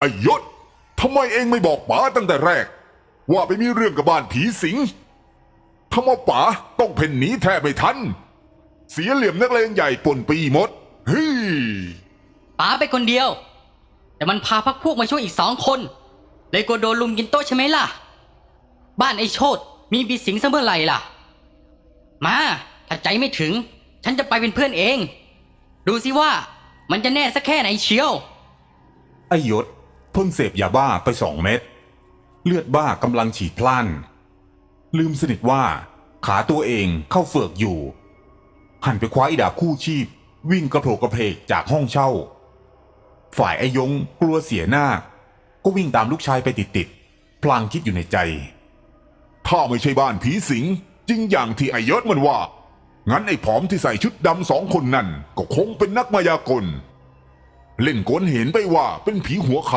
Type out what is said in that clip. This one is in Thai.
ไอ้ยศทำไมเองไม่บอกป๋าตั้งแต่แรก ว่าไปมีเรื่องกับบ้านผีสิงทำไมป๋าต้องเพ่นหนีแทบไม่ทัน เสียเหลี่ยมนักเลงใหญ่ป่นปีหมดเฮ้ยป๋าไปคนเดียว แต่มันพาพักพวกมาช่วยอีกสองคน เลยกลัวโดนลุมกินโต๊ะใช่ไหมล่ะ บ้านไอ้โชดมีบีสิงซะเมื่อไหร่ล่ะ มาถ้าใจไม่ถึง ฉันจะไปเป็นเพื่อนเอง ดูสิว่ามันจะแน่สักแค่ไหนเชียว ไอยศ เพิ่งเสพยาบ้าไปสองเม็ดเลือดบ้ากำลังฉีดพล่านลืมสนิทว่าขาตัวเองเข้าเฟือกอยู่ หันไปคว้าอีดาบคู่ชีพ วิ่งกระโผกกระเพกจากห้องเช่า ฝ่ายไอยงกลัวเสียหน้า ก็วิ่งตามลูกชายไปติดๆพลางคิดอยู่ในใจ ถ้าไม่ใช่บ้านผีสิงจริงอย่างที่ไอยศมันว่า งั้นไอ้ผอมที่ใส่ชุดดำสองคนนั่น ก็คงเป็นนักมายากล เล่นกลเห็นไปว่าเป็นผีหัวขาด